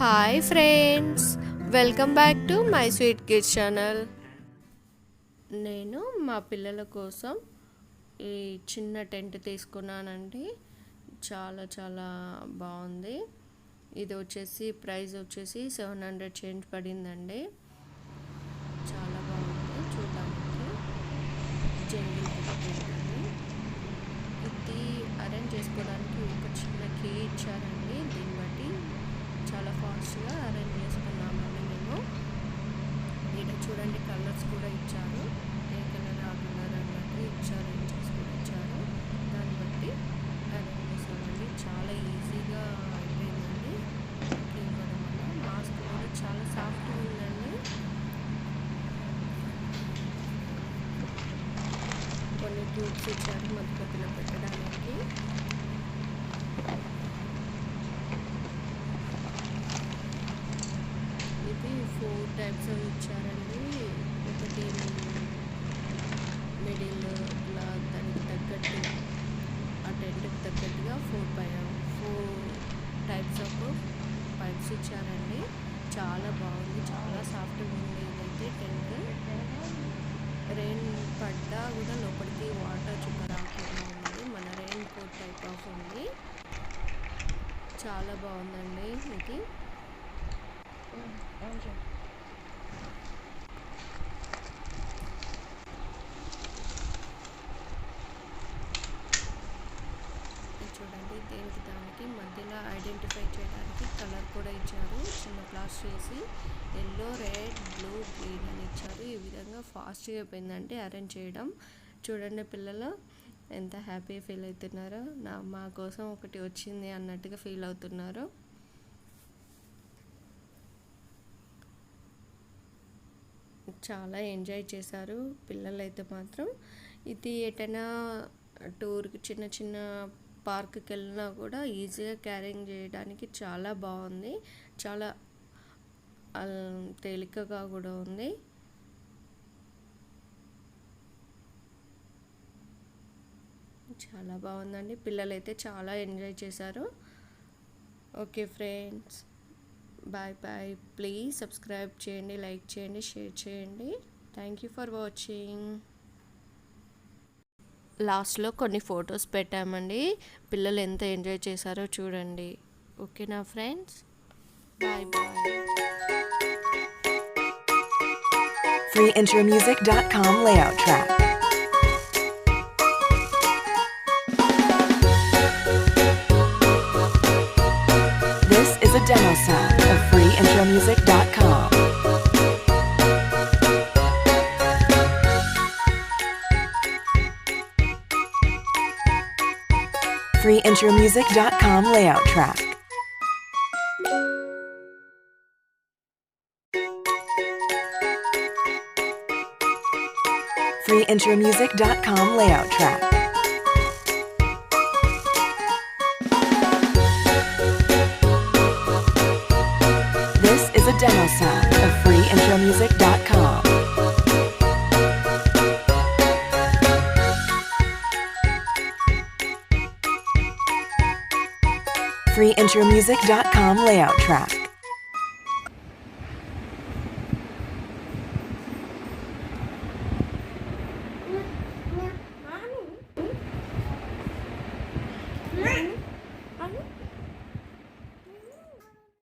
Hi friends welcome back to my sweet kid channel నేను మా పిల్లల కోసం ఈ చిన్న టెంట్ తీసుకున్నానండి. చాలా చాలా బాగుంది. ఇది వచ్చేసి ప్రైస్ వచ్చేసి సెవెన్ హండ్రెడ్ చేంజ్ పడిందండి. చాలా బాగుంది. చూడడానికి జంగిల్ ఇది అరేంజ్ చేసుకోవడానికి ఒక చిన్న కీ ఇచ్చారండి. దీన్ని బట్టి చాలా ఫాస్ట్గా అరేంజ్ చేసుకున్నామండి మేము ఇక్కడ చూడండి కలర్స్ కూడా ఇచ్చారు. ఏ కలర్ ఆ కలర్ అన్నట్టు ఇచ్చారు అరేంజ్ చేసుకుని ఇచ్చారు. దాన్ని బట్టి అరేంజ్ చేసామండి చాలా ఈజీగా అయిపోయిందండి. ఇవ్వడం వల్ల మాస్క్ కూడా చాలా సాఫ్ట్గా ఉందండి. కొన్ని ట్యూబ్స్ ఇచ్చారు మధ్య మధ్యలో పెట్టడానికి ఇది ఫోర్ టైప్స్ ఇచ్చారండి. ఒకటి మిడిల్ ఇట్లా దానికి తగ్గట్టు ఆ టెంట్కి తగ్గట్టుగా ఫోర్ పై ఫోర్ టైప్స్ ఆఫ్ పైప్స్ ఇచ్చారండి. చాలా బాగుంది. చాలా సాఫ్ట్గా ఉంది ఇదైతే టెంట్ రెయిన్ పడ్డా కూడా లోపలికి వాటర్ చుక్క రాకుండా ఉంది. మన రెయిన్ కోట్ టైప్ ఆఫ్ ఉంది. చాలా బాగుందండి ఇది ఇది చూడండి దేనికి దానికి మధ్యలో ఐడెంటిఫై చేయడానికి కలర్ కూడా ఇచ్చారు. చిన్న ప్లాస్ చేసి ఎల్లో రెడ్ బ్లూ గ్రీన్ అని ఇచ్చారు. ఈ విధంగా ఫాస్ట్గా అయిపోయిందంటే అరేంజ్ చేయడం. చూడండి పిల్లలు ఎంత హ్యాపీ ఫీల్ అవుతున్నారో. నా మా కోసం ఒకటి వచ్చింది అన్నట్టుగా ఫీల్ అవుతున్నారు. చాలా ఎంజాయ్ చేశారు పిల్లలైతే మాత్రం. ఇది ఎటైనా టూర్కి చిన్న చిన్న పార్క్కి వెళ్ళినా కూడా ఈజీగా క్యారింగ్ చేయడానికి చాలా బాగుంది చాలా తేలికగా కూడా ఉంది. చాలా బాగుందండి పిల్లలు అయితే చాలా ఎంజాయ్ చేశారు. Okay friends. Bye bye. Please subscribe చేయండి లైక్ చేయండి షేర్ చేయండి. Thank you for watching. లాస్ట్లో కొన్ని ఫొటోస్ పెట్టామండి పిల్లలు ఎంత ఎంజాయ్ చేశారో చూడండి ఓకేనా friends bye bye freeintermusic.com layout track. This is a demo sound of freeintermusic.com FreeIntromusic.com. Layout track. FreeIntromusic.com layout track. This is a demo sound of FreeIntromusic.com. free intromusic.com layout track. Mm-hmm.